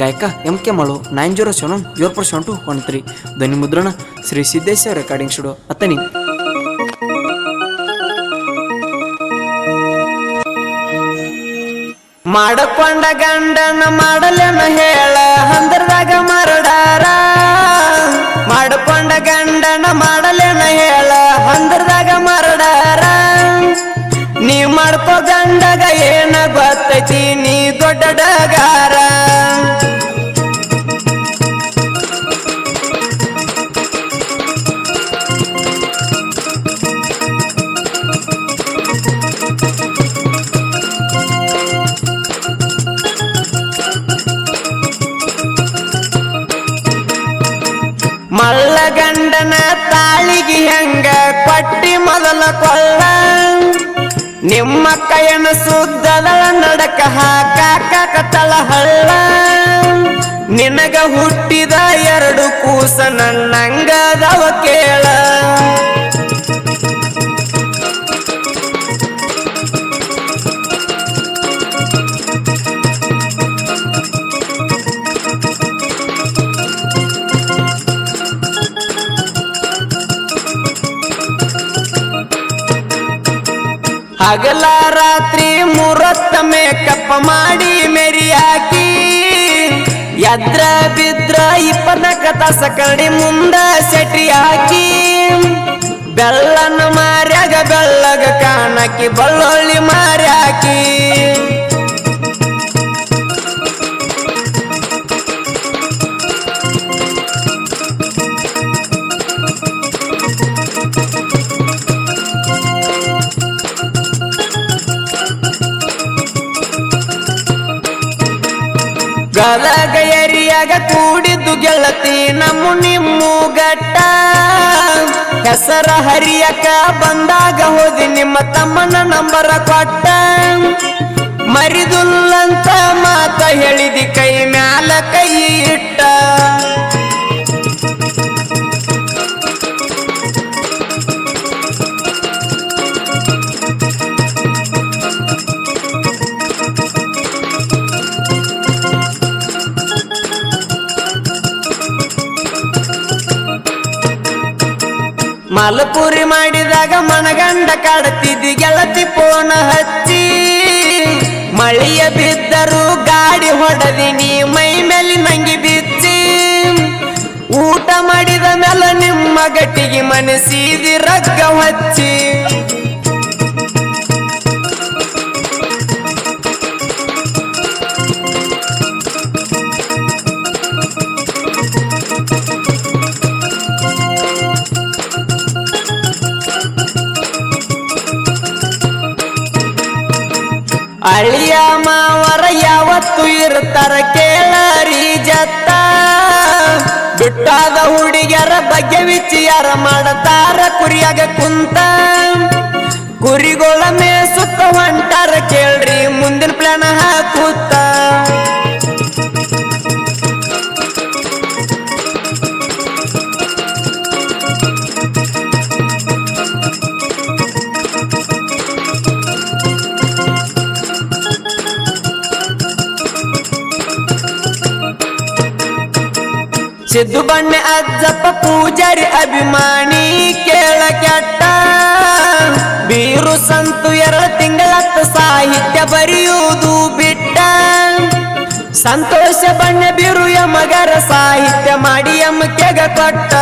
ಗಾಯಕ M K ಮಳು nine zero seven zero four seven two one three ಧ್ವನಿ ಮುದ್ರಣ Shri Siddesha recording studio ಅತ್ತನಿ ಮಾಡಕೊಂಡ ಗಂಡನ ಮಾಡಲೇನ ಹೇಳ, ಹಂದರದಾಗ ಮರಡಾರ. ಮಾಡಕೊಂಡ ಗಂಡನ ಮಾಡಲೇನ ಹೇಳ, ಹಂದರದಾಗ ಮರಡಾರ. ನೀ ಮಾಡ್ಕೋ ಗಂಡಗ ಏನ ಗೊತ್ತೈತಿ, ನೀ ದೊಡ್ಡಡಗಾರ ಮಲ್ಲ ಗಂಡನ ತಾಳಿಗೆ ಹೆಂಗ ಕೊಟ್ಟಿ ಮೊದಲ ಕೊಳ್ಳ ನಿಮ್ಮ ಕೈಯನ ಸುದ್ದದಳ ನಡಕ ಹಾಕಾಕ ತಳ ಹಳ್ಳ? ನಿನಗ ಹುಟ್ಟಿದ ಎರಡು ಕೂಸ ನನ್ನಂಗದವ ಕೇಳ. ಹಗಲ ರಾತ್ರಿ ಮೂರತ್ತ ಮೇಕಪ್ಪ ಮಾಡಿ ಮೆರಿ ಹಾಕಿ ಎದ್ರ ಬಿದ್ರ ಇಪ್ಪನ ತಾಸ ಕಡಿ ಮುಂದ ಸೆಟಿ ಹಾಕಿ. ಬೆಳ್ಳನ ಮಾರ್ಯಾಗ ಬೆಳ್ಳಗ ಕಾಣಕಿ ಬಳ್ಳೊಳ್ಳಿ ಮಾರ್ಯಾಕಿ. ಗದಗ ಎರಿಯಾಗ ಕೂಡಿದ್ದು ಗೆಳತಿ ನಮ್ಮ ನಿಮ್ಮ ಗಟ್ಟ. ಹೆಸರ ಹರಿಯಕ ಬಂದಾಗ ಹೋದಿ ನಿಮ್ಮ ತಮ್ಮನ ನಂಬರ ಕೊಟ್ಟ. ಮರಿದುಲ್ಲಂತ ಮಾತ ಹೇಳಿದಿ ಕೈ ಮ್ಯಾಲ ಕೈ ಇಟ್ಟ. ಮಲಪುರಿ ಮಾಡಿದಾಗ ಮನಗಂಡ ಕಾಡುತ್ತಿದ್ದಿ ಗೆಳತಿ ಪೋನ ಹಚ್ಚಿ. ಮಳೆಯ ಬಿದ್ದರು ಗಾಡಿ ಹೊಡೆದಿ, ನೀ ಮೈ ಮೇಲೆ ನಂಗಿ ಬಿಚ್ಚಿ. ಊಟ ಮಾಡಿದ ಮೇಲೆ ನಿಮ್ಮ ಗಟ್ಟಿಗೆ ಮನಸ್ಸಿದಿ ರಗ್ಗ ಹಚ್ಚಿ. ಅಳಿಯ ಮಾವರ ಯಾವತ್ತು ಇರ್ತಾರ ಕೇಳರಿ ಜತ್ತ. ಬಿಟ್ಟಾದ ಹುಡುಗಿಯರ ಬಗ್ಗೆ ವಿಚಾರ ಮಾಡತಾರ ಕುರಿಯಾಗ ಕುಂತ. ಕುರಿಗಳ ಮೇಸುತ್ತ ಹೊಂಟಾರ ಕೇಳ್ರಿ, ಮುಂದಿನ ಪ್ಲಾನ್ ಹಾಕುತ್ತ. ಸಿದ್ದು ಬಣ್ಣೆ ಅಜ್ಜಪ್ಪ ಪೂಜಾರಿ ಅಭಿಮಾನಿ ಕೇಳ ಕೆಟ್ಟ. ಬೀರು ಸಂತು ಎರಡು ತಿಂಗಳತ್ತ ಸಾಹಿತ್ಯ ಬರೆಯುವುದು ಬಿಟ್ಟ. ಸಂತೋಷ ಬಣ್ಣ ಬೀರು ಯಮಗರ ಸಾಹಿತ್ಯ ಮಾಡಿ ಎಮ್ಮಕೆಗ ಕೊಟ್ಟ.